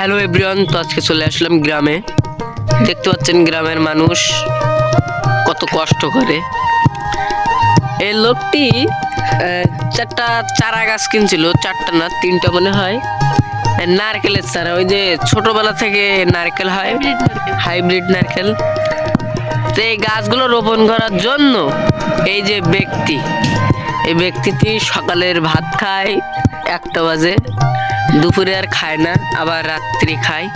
Hello everyone তো আজকে চলে আসলাম গ্রামে। দেখতে পাচ্ছেন গ্রামের মানুষ কত কষ্ট করে। এই লোকটি চারটা চারা গাছ কিনছিল চারটা না তিনটা মনে হয়। নারকেলের চারা ওই যে ছোটবেলা থেকে নারকেল হয়। হাইব্রিড নারকেল। তো এই গাছগুলো রোপণ করার জন্য এই যে ব্যক্তি এই ব্যক্তিটি সকালের ভাত খায় একটা বাজে। দুপুরে আর খায় না, আবার রাত্রি খায়।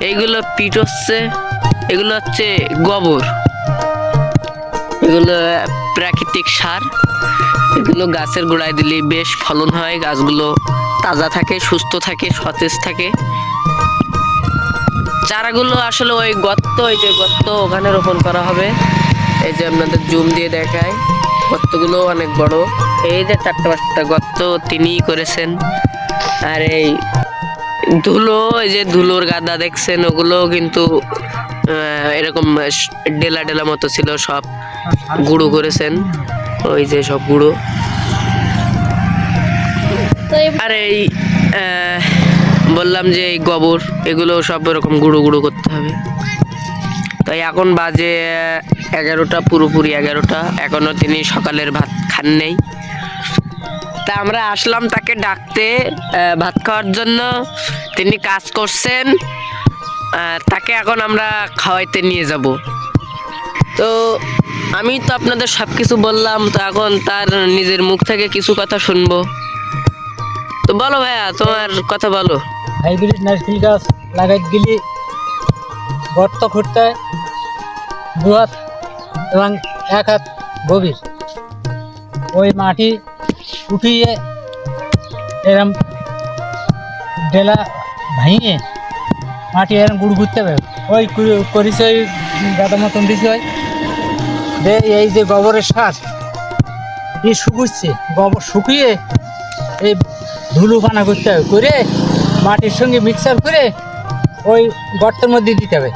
এইগুলো পিট হচ্ছে, এগুলো হচ্ছে গোবর। এগুলো প্রাকৃতিক সার। এগুলো গাছের গোড়ায় দিলে বেশ ফলন হয়, গাছগুলো তাজা থাকে, সুস্থ থাকে, সতেজ থাকে। চারাগুলো আসলে ওই গর্ত ওই যে গর্ত ওখানে রোপণ করা হবে। এই যে আপনাদের জুম দিয়ে দেখায়, গর্তগুলো অনেক বড়। এই যে চারটা পাঁচটা গর্ত তিনিই করেছেন। আর এই ধুলো এই যে ধুলোর গাদা দেখছেন ওগুলো কিন্তু এরকম ডেলা ডেলা মতো ছিল সব গুঁড়ো করেছেন। ওই যে সব গুঁড়ো। আর এই আহ, বললাম যে এই গোবর এগুলো সব এরকম গুঁড়ো গুঁড়ো করতে হবে। তাই এখন বাজে এগারোটা পুরোপুরি এগারোটা। এখনও তিনি সকালের ভাত খান নেই। তা আমরা আসলাম তাকে ডাকতে ভাত খাওয়ার জন্য। তিনি কাজ করছেন তাকে এখন আমরা খাওয়াইতে নিয়ে যাব। তো আমি তো আপনাদের সব কিছু বললাম, তো এখন তার নিজের মুখ থেকে কিছু কথা শুনব। তো বলো ভাইয়া, তোমার কথা বলো। হাইব্রিড নারকেল গাছ লাগাই গেলে গর্ত খুঁড়তে দু হাত এবং এক হাত গভীর। ওই মাটি উঠিয়ে এরম ডেলা ভাঙিয়ে মাটি এরম গুড় ঘুরতে হবে। ওই করি- করিছে ওই গাদা মতন দিছে ওই। এই যে গোবরের সার এই শুকুচ্ছে গোবর শুকিয়ে এই ধুলো পানা করতে হবে। করে মাটির সঙ্গে মিক্সার করে ওই গর্তের মধ্যে দিতে হবে।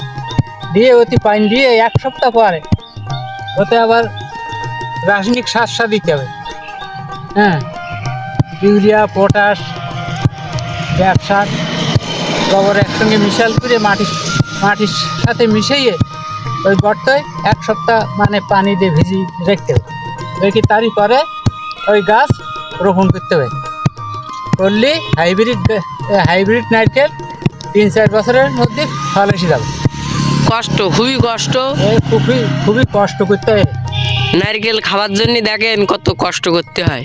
দিয়ে ওতে পানি দিয়ে এক সপ্তাহ পরে ওতে আবার রাসায়নিক সার সার দিতে হবে। হ্যাঁ ইউরিয়া পটাশ ব্যাপ সার গোবর একসঙ্গে মিশাল করে মাটির মাটির সাথে মিশিয়ে ওই গর্তে এক সপ্তাহ মানে পানি দিয়ে ভিজি রাখতে হবে রেখে তারই পরে ওই গাছ রোপণ করতে হবে। করলে হাইব্রিড হাইব্রিড নারকেল তিন চার বছরের মধ্যে ফল এসে যাবে। কষ্ট খুবই কষ্ট। খুবই খুবই কষ্ট করতে হয় নারকেল খাওয়ার জন্য দেখেন কত কষ্ট করতে হয়।